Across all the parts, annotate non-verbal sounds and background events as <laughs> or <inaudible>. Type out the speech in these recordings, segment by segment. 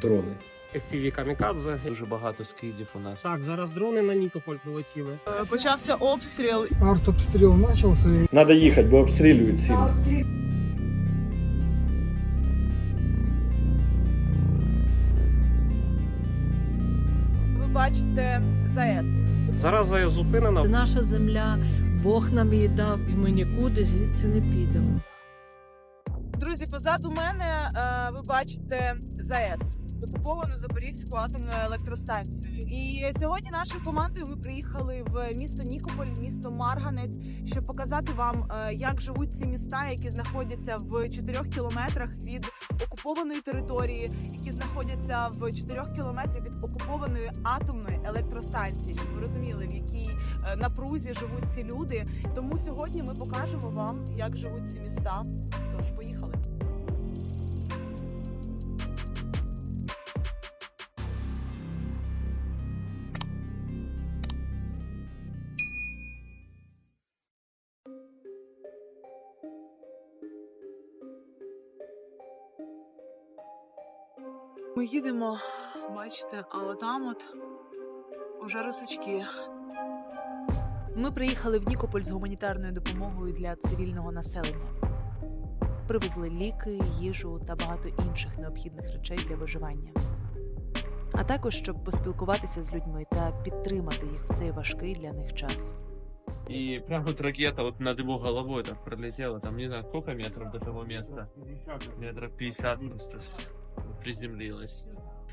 дрони. FPV камікадзе. Дуже багато скидів у нас. Так, зараз дрони на Нікополь прилетіли. Почався обстріл. Артобстріл почався. Треба їхати, бо обстрілюють сильно. Ви бачите ЗАЕС. Зараз ЗАЕС зупинена. Наша земля, Бог нам її дав, і ми нікуди звідси не підемо. Друзі, позаду мене е, ви бачите ЗАЕС. Окуповану Запорізьку атомну електростанцію. І сьогодні нашою командою ми приїхали в місто Нікополь, місто Марганець, щоб показати вам, е, як живуть ці міста, які знаходяться в 4 кілометрах від окупованої території, які знаходяться в 4 кілометрах від окупованої атомної електростанції, щоб ви розуміли, в якій е, напрузі живуть ці люди. Тому сьогодні ми покажемо вам, як живуть ці міста. Ми їдемо, бачите, а отам от уже росачки. Ми приїхали в Нікополь з гуманітарною допомогою для цивільного населення. Привезли ліки, їжу та багато інших необхідних речей для виживання. А також щоб поспілкуватися з людьми та підтримати їх в цей важкий для них час. И прям вот ракета вот над его головой так пролетела. Там не знаю, сколько метров до того места. Метров 50 просто приземлилась.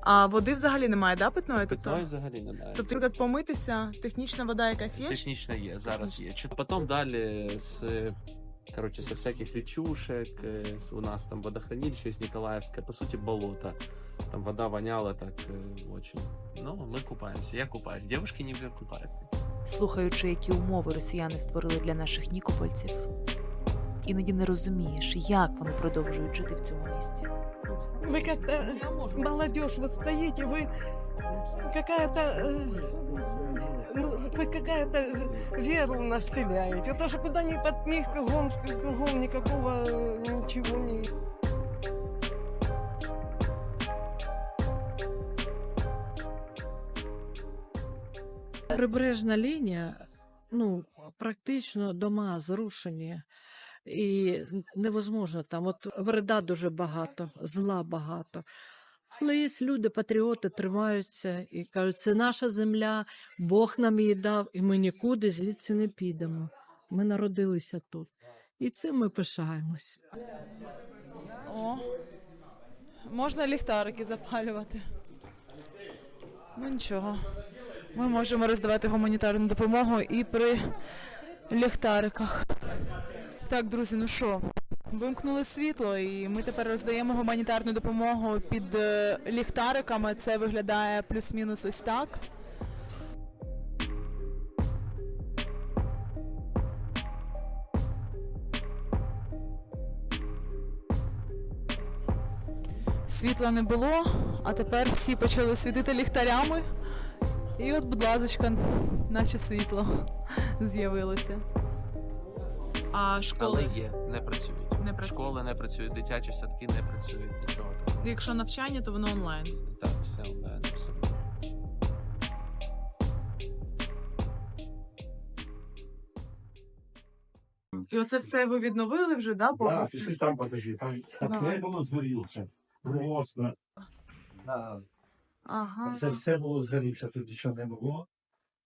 А води взагалі немає, да, питної? Питної взагалі немає. тобто, наприклад, помитися, технічна вода якась є? Технічно є, зараз є. Чи- Потім далі з короче, со всяких речушек, э, с- у нас там водохранилище есть Николаевское, по сути, болото. Там вода воняла так э, очень. Но мы купаемся, я купаюсь. Девушки не купаются. слухаючи, які умови росіяни створили для наших нікопольців. Іноді не розумієш, як вони продовжують жити в цьому місті. Ви як-то молодежь, ви стоїте, ви какая-то, э, ну, хоть какая-то веру у нас вселяете. То, что куда ни подкнись, кругом, кругом никакого э, ничего не... Прибережна лінія, ну, практично дома зрушені. І невозможно там, от вреда дуже багато, зла багато. Але є люди, патріоти тримаються і кажуть, це наша земля, Бог нам її дав, і ми нікуди звідси не підемо. Ми народилися тут. І цим ми пишаємось. О, можна ліхтарики запалювати. Ну нічого. Ми можемо роздавати гуманітарну допомогу і при ліхтариках. Так, друзі, ну що, вимкнули світло, і ми тепер роздаємо гуманітарну допомогу під е, ліхтариками. Це виглядає плюс-мінус ось так. Світла не було, а тепер всі почали світити ліхтарями. І от, будь ласка, наче світло <laughs> з'явилося. А Але є, не працюють. Не працюють. Школи не працюють, дитячі садки не працюють, нічого там. якщо навчання, то воно онлайн. Так, все онлайн, абсолютно. І оце все ви відновили вже, да, Да, повністю? пішли там подожди. Там не було згорілося. Просто. Ага. Це все було згорівше, тут нічого не було.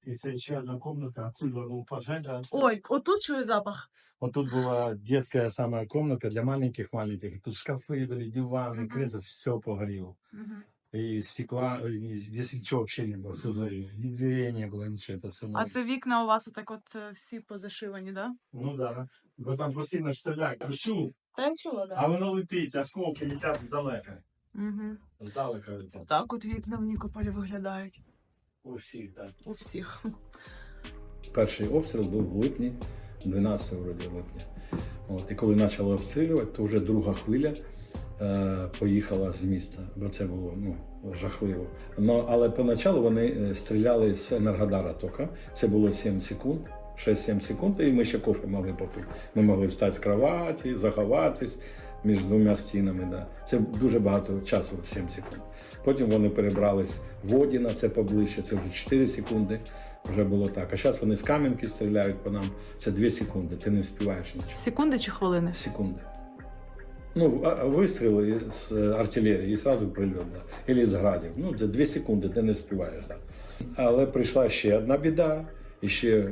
І це ще одна кімната, отсюда був пожежа. Ой, отут чую запах. Вот тут была детская самая комната для маленьких-маленьких. Тут шкафы были, диваны, Мгм. кресла, все погорело. И стекла, э, и здесь ничего вообще не было, все сгорело. Ни дверей не было, ничего, это все А це вікна у вас отак от е, всі позашивані, да? Ну да. Бо там постійно ж стріляють. Кричу, Та я чула, а да. воно летить, осколки летять далеко. Угу. Здалека летять. Так от вікна в Нікополі виглядають. У всіх, так. У всіх. Перший обстріл був в липні, 12 вроді липня. От, і коли почали обстрілювати, то вже друга хвиля е, поїхала з міста, бо це було ну, жахливо. Ну, але поначалу вони е, стріляли з Енергодара тока. Це було 7 секунд, 6-7 секунд, і ми ще кофе могли попити. Ми могли встати з кроваті, заховатись між двома стінами. Да. Це дуже багато часу, 7 секунд. Потім вони перебрались в Одіна, це поближче, це вже 4 секунди. Вже було так. А зараз вони з Кам'янки стріляють по нам. Це 2 секунди. Ти не вспіваєш нічого. Секунди чи хвилини? Секунди. Ну, вистріли з е, артилерії і одразу прильот. Да. Або з градів. Ну, це 2 секунди, ти не вспіваєш. Да. Але прийшла ще одна біда, і ще е,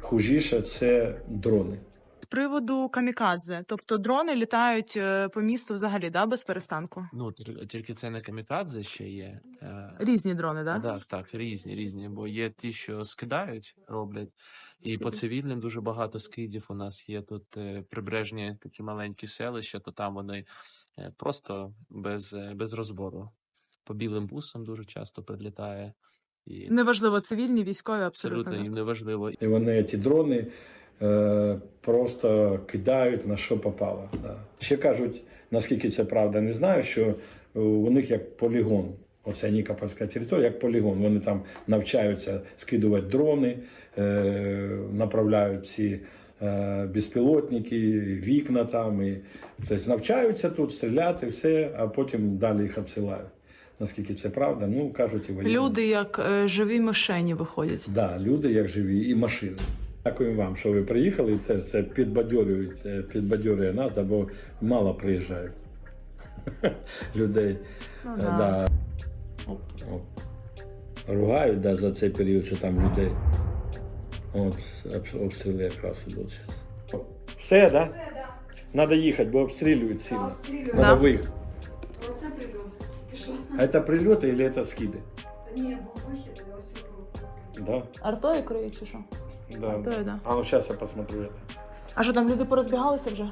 хужіше це дрони. Приводу камікадзе, тобто дрони літають е, по місту взагалі, да, без перестанку. Ну, тільки це не камікадзе ще є. е, Різні дрони, да? Так, так, різні, різні. Бо є ті, що скидають, роблять. І по цивільним дуже багато скидів. У нас є тут е, прибережні такі маленькі селища, то там вони просто без, без розбору. По білим бусам дуже часто прилітає. І Неважливо, цивільні, військові, абсолютно. абсолютно їм не важливо. І вони ці дрони просто кидають на що попало. Да. Ще кажуть, наскільки це правда, не знаю, що е, у них як полігон. Оце Нікопольська територія, як полігон. Вони там навчаються скидувати дрони, е, направляють ці е, безпілотники, вікна там. І, тобто навчаються тут стріляти, все, а потім далі їх обсилають. Наскільки це правда, ну кажуть і воєнні. Люди як е, живі мишені виходять. Да, люди як живі, і машини. Дякуємо вам, що ви приїхали. Це, це підбадьорює, підбадьорює нас, бо мало приїжджають <laughs> людей. Ну, Е, да. Да. Ругають да, за цей період, що там людей. От обстріли якраз ідуть зараз. Все, так? Да? Треба їхати, бо обстрілюють сильно. Да. Треба виїхати. Оце. А це прильоти чи це скиди? Ні, був вихід, і ось. Да? Артою криють чи що? Да. Артою, да. А ну зараз я посмотрю это. А що там люди порозбігалися вже?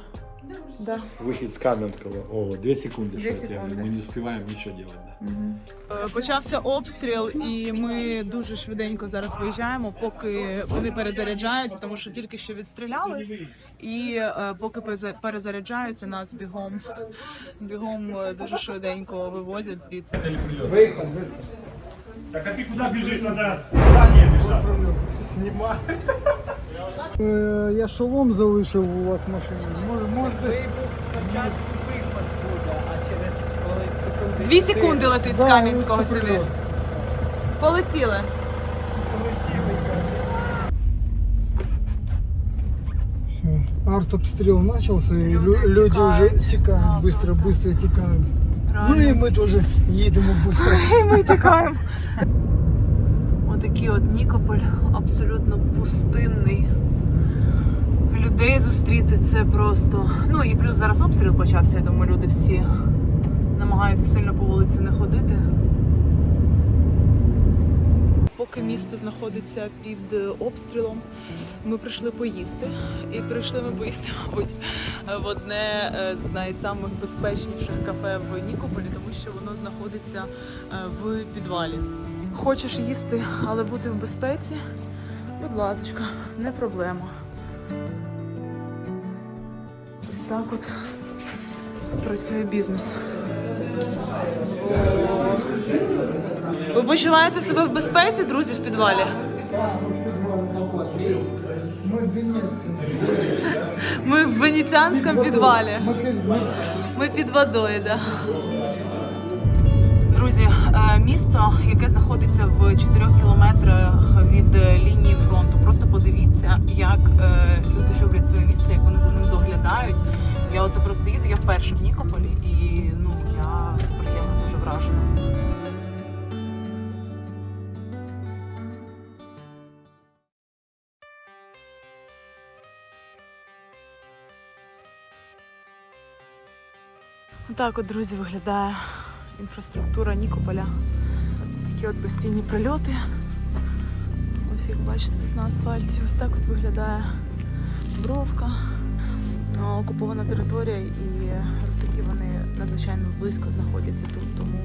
Да, вже. Да. Выход с Каменского. О, две секунды. Две что я тебе секунды. говорю. Мы не успеваем ничего делать. Да. Е, Почався обстріл, і ми дуже швиденько зараз виїжджаємо, поки вони перезаряджаються, тому що тільки що відстріляли. І е, поки переза- перезаряджаються, нас бігом бігом е, дуже швиденько вивозять звідси. Так а ты куда бежишь? Надо в здание бежать. Снимай. Е, Я шолом залишив у вас в машині. Може, можете. Дві секунди летить з Да, Кам'янського це сюди. прильот. Полетіли. Все. Артобстрел начался, и Люди лю- люди тікають. уже тікають, Да, быстро, просто. быстро тікають. Ну Реально. і ми теж їдемо быстро. <laughs> І ми тікаємо. Отакий от Нікополь абсолютно пустинний. Людей зустріти це просто. Ну і плюс зараз обстріл почався. Я думаю, люди всі намагаються сильно по вулиці не ходити. Поки місто знаходиться під е, обстрілом, ми прийшли поїсти. І прийшли ми поїсти, <laughs> мабуть, в одне е, з найсамих безпечніших кафе в Нікополі, тому що воно знаходиться е, в підвалі. Хочеш їсти, але бути в безпеці? Будь ласка, не проблема. Ось так от працює бізнес. Ви почуваєте себе в безпеці, друзі, в підвалі? Ми в венеціанському підвалі. Ми під водою, да. Друзі, е, місто, яке знаходиться в 4 кілометрах від е, лінії фронту. Просто подивіться, як е, люди люблять своє місто, як вони за ним доглядають. Я оце просто їду, я вперше в Нікополі, і ну я приємно дуже вражена. Так от, друзі, виглядає інфраструктура Нікополя. Ось такі от постійні прильоти. Ось як бачите тут на асфальті. Ось так от виглядає Бровка. Окупована територія і русаки вони надзвичайно близько знаходяться тут. Тому,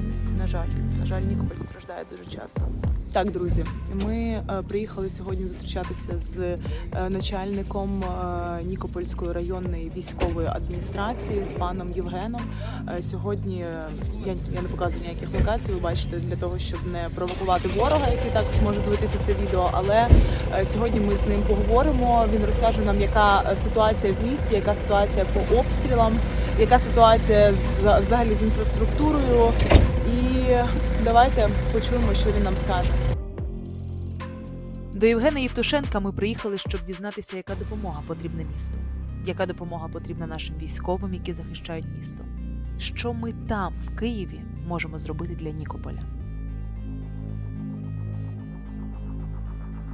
на жаль, на жаль, Нікополь страждає дуже часто. Так, друзі, ми е, приїхали сьогодні зустрічатися з е, начальником е, Нікопольської районної військової адміністрації з паном Євгеном. Сьогодні я, я не показую ніяких локацій, ви бачите, для того, щоб не провокувати ворога, який також може дивитися це відео. Але сьогодні ми з ним поговоримо. Він розкаже нам, яка ситуація в місті, яка ситуація по обстрілам, яка ситуація з взагалі з інфраструктурою. І Давайте почуємо, що він нам скаже. До Євгена Євтушенка ми приїхали, щоб дізнатися, яка допомога потрібна місту, яка допомога потрібна нашим військовим, які захищають місто. Що ми там, в Києві, можемо зробити для Нікополя?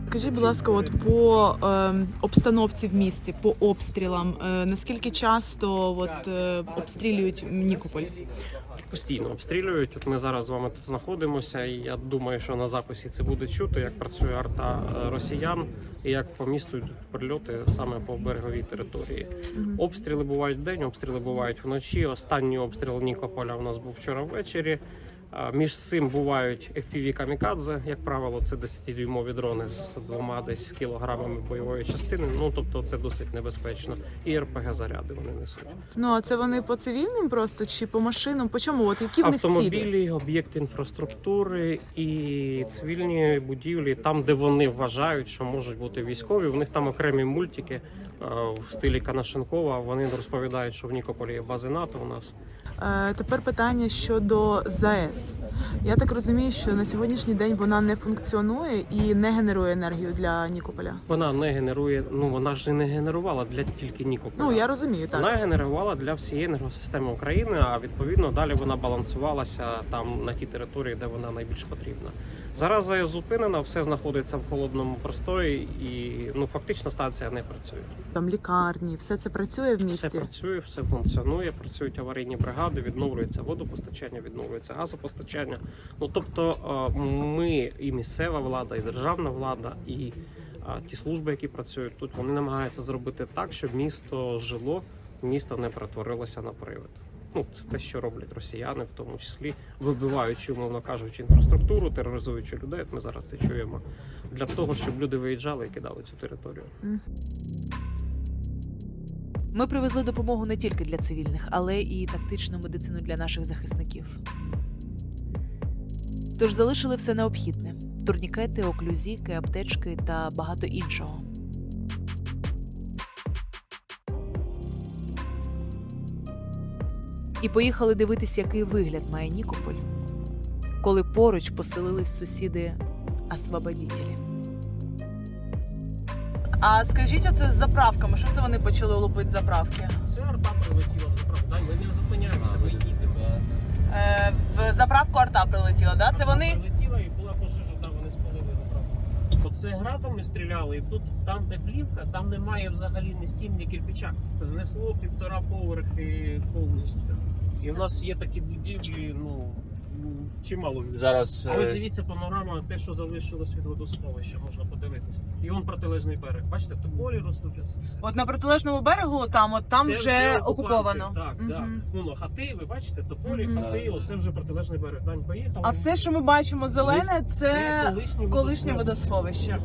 Скажіть, будь ласка, от по е, обстановці в місті, по обстрілам, е, наскільки часто от, е, обстрілюють Нікополь? Постійно обстрілюють. От ми зараз з вами тут знаходимося, і я думаю, що на записі це буде чути, як працює арта е, росіян і як по місту йдуть прильоти саме по береговій території. Обстріли бувають день, обстріли бувають вночі. Останній обстріл Нікополя у нас був вчора ввечері. Між цим бувають FPV камікадзе, як правило, це 10-дюймові дрони з двома десь кілограмами бойової частини. Ну тобто це досить небезпечно. І РПГ заряди вони несуть. Ну а це вони по цивільним просто чи по машинам? По чому? От які в них цілі? Автомобілі, об'єкти інфраструктури і цивільні будівлі, там, де вони вважають, що можуть бути військові. У них там окремі мультики е, в стилі Канашенкова. Вони розповідають, що в Нікополі є бази НАТО. У нас тепер питання щодо ЗАЕС. Я так розумію, що на сьогоднішній день вона не функціонує і не генерує енергію для Нікополя. вона не генерує. Ну вона ж не генерувала для тільки Нікополя. Ну я розумію, так. Вона генерувала для всієї енергосистеми України, а відповідно далі вона балансувалася там на тій території, де вона найбільш потрібна. Зараз ЗАЕС зупинена, все знаходиться в холодному простої, і ну фактично станція не працює. Там лікарні, все це працює в місті. Все працює, все функціонує, працюють аварійні бригади, відновлюється водопостачання, відновлюється газопостачання. Ну тобто ми і місцева влада, і державна влада, і ті служби, які працюють тут, вони намагаються зробити так, щоб місто жило, місто не перетворилося на привид. Ну, це те, що роблять росіяни, в тому числі вибиваючи, умовно кажучи, інфраструктуру, тероризуючи людей. От ми зараз це чуємо для того, щоб люди виїжджали і кидали цю територію. Ми привезли допомогу не тільки для цивільних, але і тактичну медицину для наших захисників. Тож залишили все необхідне: турнікети, оклюзіки, аптечки та багато іншого. І поїхали дивитись, який вигляд має Нікополь, коли поруч поселились сусіди освободітелі. А скажіть, оце з заправками, що це вони почали лупити заправки? Це арта прилетіла в заправку. Ми не зупиняємося, ми їдемо. Е, в заправку арта прилетіла, да? Це вони. Прилетіла і була пожежа, там вони спалили заправку. Оце градами стріляли, і тут, там, де плівка, там немає взагалі ні стін, ні кирпича. Знесло півтора поверхи повністю. І в нас є такі будівлі, ну. Чимало Зараз А ось е, дивіться панорама, те, що залишилось від водосховища, можна подивитися. І он протилежний берег. Бачите, тополі ростуть. От на протилежному берегу, там, от там Це вже окуповано. Так, так. Мгм. Ну, ну, хати, ви бачите, тополі, Мгм. хати, оце вже протилежний берег. Дань поїхав. А все, що ми бачимо зелене, це колишнє колишнє водосховище.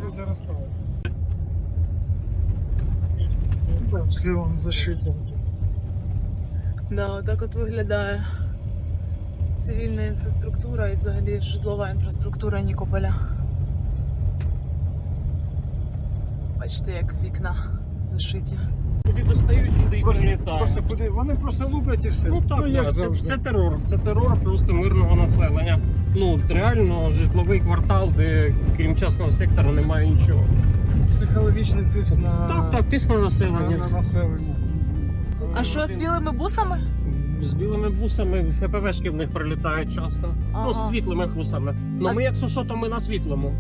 Все зашито. Да, отак от виглядає цивільна інфраструктура і взагалі житлова інфраструктура Нікополя. Бачите, як вікна зашиті. Куди достають, туди і прилітають. Просто куди? Вони просто луплять і все. Ну так, як так, це, завжди. це терор. Це терор просто мирного населення. Ну, от реально житловий квартал, де крім частного сектору немає нічого. Психологічний тиск на, Так, так, тисне на, населення. на населення. А що з білими бусами? З білими бусами ФПВшки в них прилітають часто. Ага. Ну, з світлими бусами. Ну А- ми, якщо що, то ми на світлому.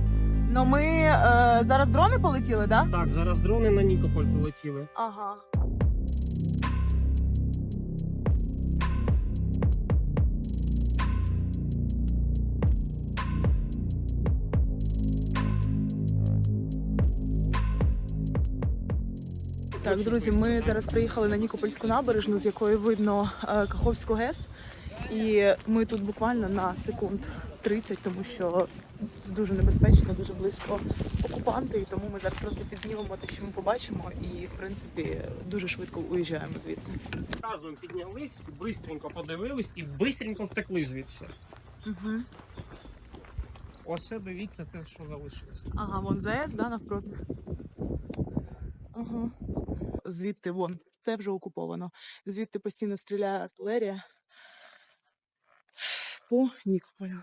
Ну ми е, зараз дрони полетіли, так? Да? Так, зараз дрони на Нікополь полетіли. Ага. Так, друзі, ми зараз приїхали на Нікопольську набережну, з якої видно е, Каховську ГЕС. І ми тут буквально на секунд 30, тому що це дуже небезпечно, дуже близько окупанти. І тому ми зараз просто підзнімемо те, що ми побачимо, і в принципі дуже швидко уїжджаємо звідси. Разом піднялись, бистренько подивились і бистренько втекли звідси. Угу. Ось дивіться те, що залишилося. Ага, вон ЗАЕС, да, навпроти. Ага. Звідти вон, це вже окуповано. Звідти постійно стріляє артилерія по Нікополю.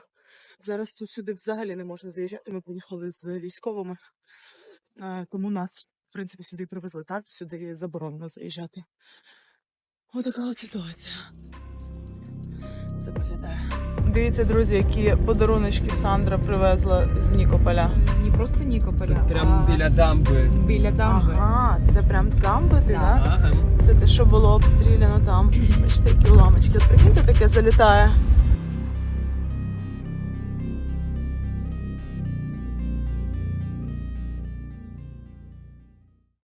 Зараз тут сюди взагалі не можна заїжджати. Ми поїхали з військовими, е, тому нас, в принципі, сюди привезли. Так, сюди заборонено заїжджати. Отака от ситуація. Це виглядає. Дивіться, друзі, які подаруночки Сандра привезла з Нікополя. Не просто Нікополя, Прям а біля дамби. біля дамби. Ага, це прям з дамби, ти, Да. да? Ага. Це те, що було обстріляно там. Бачите, які уламочки. От прикиньте, таке залітає.